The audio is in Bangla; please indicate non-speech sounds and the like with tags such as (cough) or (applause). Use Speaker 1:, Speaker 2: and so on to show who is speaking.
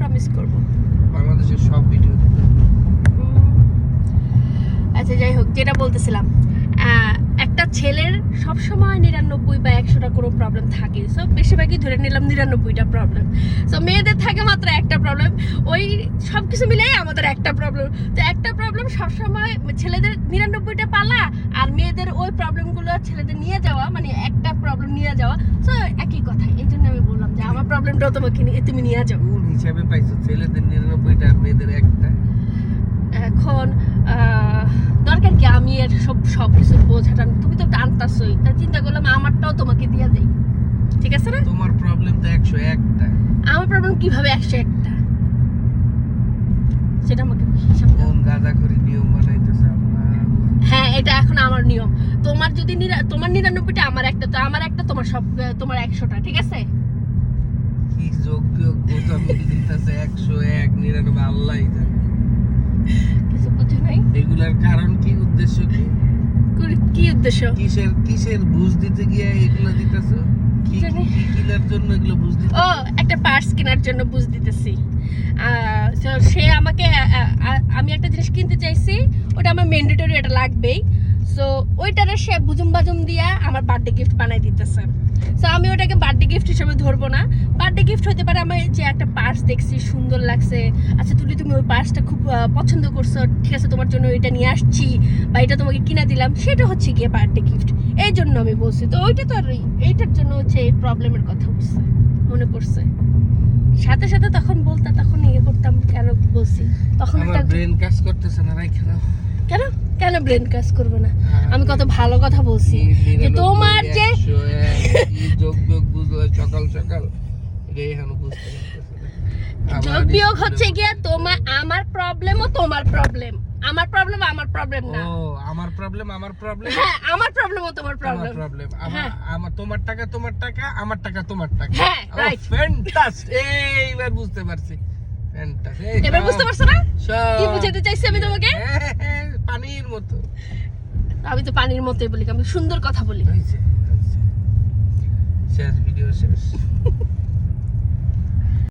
Speaker 1: প্রমিস করব।
Speaker 2: বাংলাদেশের সব ভিডিও
Speaker 1: আচ্ছা যাই হোক যেটা বলতেছিলাম একটা ছেলের সব সময় নিরানব্বই বা একশোটা কোনো প্রবলেম থাকে। সো বেশিরভাগই ধরে নিলাম নিরানব্বইটা প্রবলেম সো মেয়েদের থাকে মাত্র একটা প্রবলেম ওই সব কিছু মিলেই আমাদের একটা প্রবলেম তো একটা প্রবলেম সবসময় ছেলেদের নিরানব্বইটা পালা আর মেয়েদের ওই প্রবলেমগুলো ছেলেদের নিয়ে যাওয়া মানে একটা প্রবলেম নিয়ে যাওয়া। সো একই কথা। এই জন্য আমি বললাম যে আমার প্রবলেমটাও তোমাকে নিয়ে তুমি নিয়ে যাও।
Speaker 2: হিসাবে পাইছো ছেলেদের নিরানব্বইটা মেয়েদের একটা?
Speaker 1: এখন দরকার কি আমি এর সব সব কিছু বোঝাটা? তুমি তো টানতাছই তা চিন্তা করলাম আমারটাও তোমাকে দিয়ে দেই। ঠিক আছে না?
Speaker 2: তোমার প্রবলেম তো একশো একটা।
Speaker 1: আমার প্রবলেম কীভাবে একশো একটা? সেটা আমাকে হিসাব।
Speaker 2: কোন গাঁজাখড়ি নিয়ম বানাইতেছে
Speaker 1: হ্যাঁ এটা এখন আমার নিয়ম। তোমার যদি তোমার নিরানব্বইটা আমার একটা তো আমার একটা তোমার সব তোমার একশোটা ঠিক আছে?
Speaker 2: কি যোগ্য গোটা মিল দিতেছে একশো এক নিরানব্বই আল্লাহ জানে।
Speaker 1: কিছু বুঝে নাই।
Speaker 2: এগুলার কারণ কি উদ্দেশ্য কি?
Speaker 1: কি উদ্দেশ্য?
Speaker 2: কিসের কিসের বুঝ দিতে গিয়ে এগুলো দিতেছো? কি
Speaker 1: জানি।
Speaker 2: কি জন্য এগুলো বুঝ দিতে
Speaker 1: ও একটা পার্স কেনার জন্য বুঝ দিতেছি। সে আমাকে আমি একটা জিনিস কিনতে চাইছি ওটা আমার ম্যান্ডেটরি এটা লাগবেই। সো ওইটারে সে বুজুম বাজুম দিয়া আমার বার্থডে গিফট বানাই দিতেছে। সো আমি ওটাকে বার্থডে গিফট হিসেবে ধরবো না। বার্থডে গিফট হতে পারে আমার যে একটা পার্স দেখছি, সুন্দর লাগছে। আচ্ছা তুলি, তুমি ওই পার্সটা খুব পছন্দ করছ। ঠিক আছে, তোমার জন্য এটা নিয়ে আসছি বা এটা তোমাকে কিনা দিলাম। সেটা হচ্ছে গিয়ে বার্থডে গিফট এই জন্য আমি বলছি। তো ওইটা তো আর এইটার জন্য হচ্ছে এই প্রবলেমের কথা উঠছে মনে পড়ছে। সাথে সাথে তখন বলতাম তখন ইয়ে করতাম কেন বলছি? তখন
Speaker 2: আমার
Speaker 1: একটা
Speaker 2: ব্রেন কাজ করতেছে না ভাই খেলা
Speaker 1: কেন? কেন ব্রেন কাজ করবে না? আমি কত ভালো কথা বলছি। যে তোমার যে
Speaker 2: যোগ যোগ বুঝলে সকাল সকাল। এটাই এখন বুঝতে
Speaker 1: যোগ বিয়োগ হচ্ছে গিয়ে তোমার আমার প্রবলেমও তোমার প্রবলেম আমার প্রবলেম আমার প্রবলেম না।
Speaker 2: ও আমার প্রবলেম আমার প্রবলেম
Speaker 1: হ্যাঁ আমার প্রবলেমও তোমার
Speaker 2: তোমার
Speaker 1: প্রবলেম
Speaker 2: প্রবলেম
Speaker 1: হ্যাঁ।
Speaker 2: আমার তোমার টাকা তোমার টাকা আমার টাকা তোমার টাকা।
Speaker 1: হ্যাঁ, right.
Speaker 2: ফ্যান্টাস্ট এইবার বুঝতে পারছি। ফ্যান্টাস্ট
Speaker 1: এবার বুঝতে পারছ না? কি বুঝাতে চাইছি আমি তোমাকে?
Speaker 2: হ্যাঁ, পানির মতো।
Speaker 1: আমি তো পানির মতোই বলি আমি সুন্দর কথা বলি।
Speaker 2: শেষ ভিডিও শেষ। (laughs)